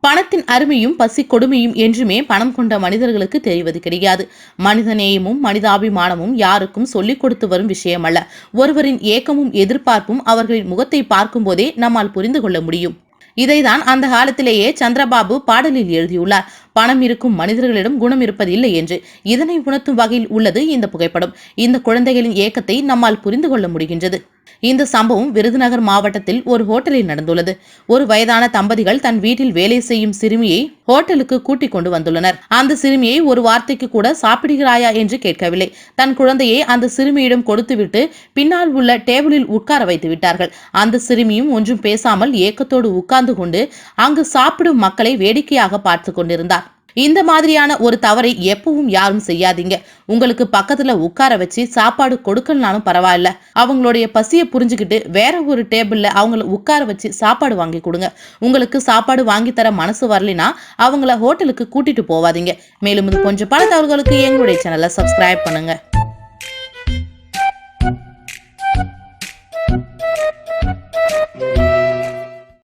பணத்தின் அருமையும் பசி கொடுமையும் என்றுமே பணம் கொண்ட மனிதர்களுக்கு தெரிவது கிடையாது. மனிதநேயமும் மனிதாபிமானமும் யாருக்கும் சொல்லிக் கொடுத்து வரும் விஷயம் அல்ல ஒருவரின் ஏக்கமும் எதிர்பார்ப்பும் அவர்களின் முகத்தை பார்க்கும்போதே நம்மால் புரிந்து கொள்ள முடியும். இதைதான் அந்த காலத்திலேயே சந்திரபாபு பாடலில் எழுதியுள்ளார். பணம் இருக்கும் மனிதர்களிடம் குணம் இருப்பதில்லை என்று இதனை உணர்த்தும் வகையில் உள்ளது இந்த புகைப்படம். இந்த குழந்தைகளின் ஏக்கத்தை நம்மால் புரிந்து கொள்ள முடிகின்றது. இந்த சம்பவம் விருதுநகர் மாவட்டத்தில் ஒரு ஹோட்டலில் நடந்துள்ளது. ஒரு வயதான தம்பதிகள் தன் வீட்டில் வேலை செய்யும் சிறுமியை ஹோட்டலுக்கு கூட்டிக் கொண்டு வந்துள்ளனர். அந்த சிறுமியை ஒரு வார்த்தைக்கு கூட சாப்பிடுகிறாயா என்று கேட்கவில்லை. தன் குழந்தையை அந்த சிறுமியிடம் கொடுத்துவிட்டு பின்னால் உள்ள டேபிளில் உட்கார வைத்து விட்டார்கள். அந்த சிறுமியும் ஒன்றும் பேசாமல் ஏக்கத்தோடு உட்கார்ந்து கொண்டு அங்கு சாப்பிடும் மக்களை வேடிக்கையாக பார்த்து கொண்டிருந்தார். இந்த மாதிரியான ஒரு தவறை எப்பவும் யாரும் செய்யாதீங்க. உங்களுக்கு பக்கத்துல உட்கார வச்சு சாப்பாடு கொடுக்கலனாலும் பரவாயில்ல. அவங்களுடைய பசியை புரிஞ்சுக்கிட்டு வேற ஒரு டேபிள்ல அவங்கள உட்கார வச்சு சாப்பாடு வாங்கி கொடுங்க. உங்களுக்கு சாப்பாடு வாங்கி தர மனசு வரலைன்னா அவங்கள ஹோட்டலுக்கு கூட்டிட்டு போவாதீங்க. மேலும் இது கொஞ்சம் பல தகவல்களுக்கு எங்களுடைய சேனலை சப்ஸ்கிரைப் பண்ணுங்க.